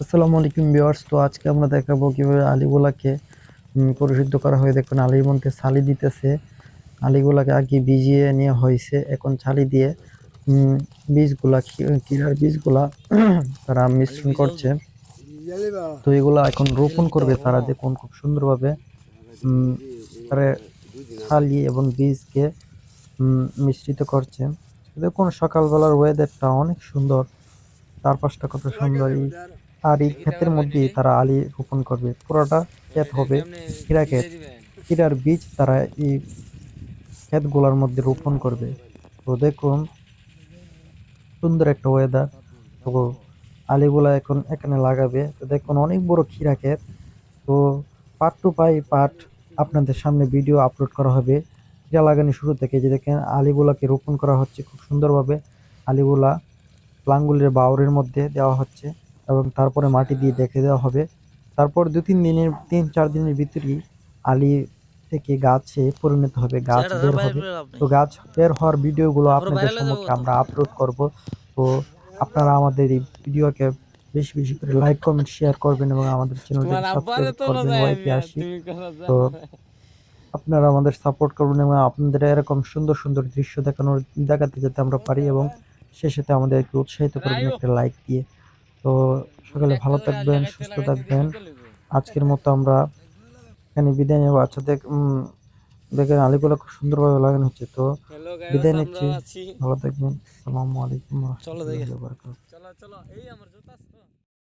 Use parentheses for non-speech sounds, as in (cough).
আসসালামু আলাইকুম ভিউয়ার্স। তো আজকে আমরা দেখাবো কীভাবে আলিগুলাকে পরিশুদ্ধ করা হয় দেখুন আলির মধ্যে ছালি দিতেছে। আলিগুলাকে আগে ভিজিয়ে নেওয়া হয়েছে, এখন ছালি দিয়ে বীজগুলা কিরার বীজগুলা (clears throat) তারা মিশ্রণ করছে। তো এগুলা এখন রোপণ করবে তারা দেখুন খুব সুন্দরভাবে তারা ছালি এবং বীজকে মিশ্রিত করছে। দেখুন, সকালবেলার ওয়েদারটা অনেক সুন্দর। চারপাশটা কত সুন্দর। আর এই ক্ষেতের মধ্যেই তারা আলি রোপণ করবে। পুরোটা ক্ষেত হবে ক্ষীরা ক্ষেত। ক্ষীরার বীজ তারা এই ক্ষেতগুলোর মধ্যে রোপণ করবে। তো দেখুন, সুন্দর একটা ওয়েদার তো আলিগুলা এখন এখানে লাগাবে। তো দেখুন, অনেক বড় ক্ষীরা ক্ষেত। তো পার্ট টু পাই পার্ট আপনাদের সামনে ভিডিও আপলোড করা হবে। ক্ষীরা লাগানো শুরু থেকে যে দেখেন, আলিগুলাকে রোপণ করা হচ্ছে খুব সুন্দরভাবে। আলিগুলা লাঙ্গুলের বাউরের মধ্যে দেওয়া হচ্ছে। এবং তারপরে মাটি দিয়ে দেখে দেওয়া হবে। তারপর দু তিন দিনের তিন চার দিনের ভিতরেই আলি থেকে গাছে পরিণত হবে গাছ বের হবে। তো গাছ বের হওয়ার ভিডিওগুলো আপনাদের সম্মুখে আমরা আপলোড করব। তো আপনারা আমাদের এই ভিডিওকে বেশি বেশি করে লাইক কমেন্ট শেয়ার করবেন এবং আমাদের চ্যানেলটি সাবস্ক্রাইব করবেন ওয়াইপি আসি তো আপনারা আমাদের সাপোর্ট করবেন এবং আপনাদের এরকম সুন্দর সুন্দর দৃশ্য দেখানোর দেখাতে যাতে আমরা পারি এবং সে সাথে আমাদেরকে উৎসাহিত করবেন একটা লাইক দিয়ে। তো সকালে ভালো থাকবেন সুস্থ থাকবেন আজকের মতো আমরা এখানে বিদায় নেব আচ্ছা দেখ দেখেন আলিগুলো খুব সুন্দরভাবে লাগানো হচ্ছে তো বিদায় নিচ্ছি। ভালো থাকবেন আসসালামু আলাইকুম চলো। রহমতুল্লাহি। চলো চলো এই আমার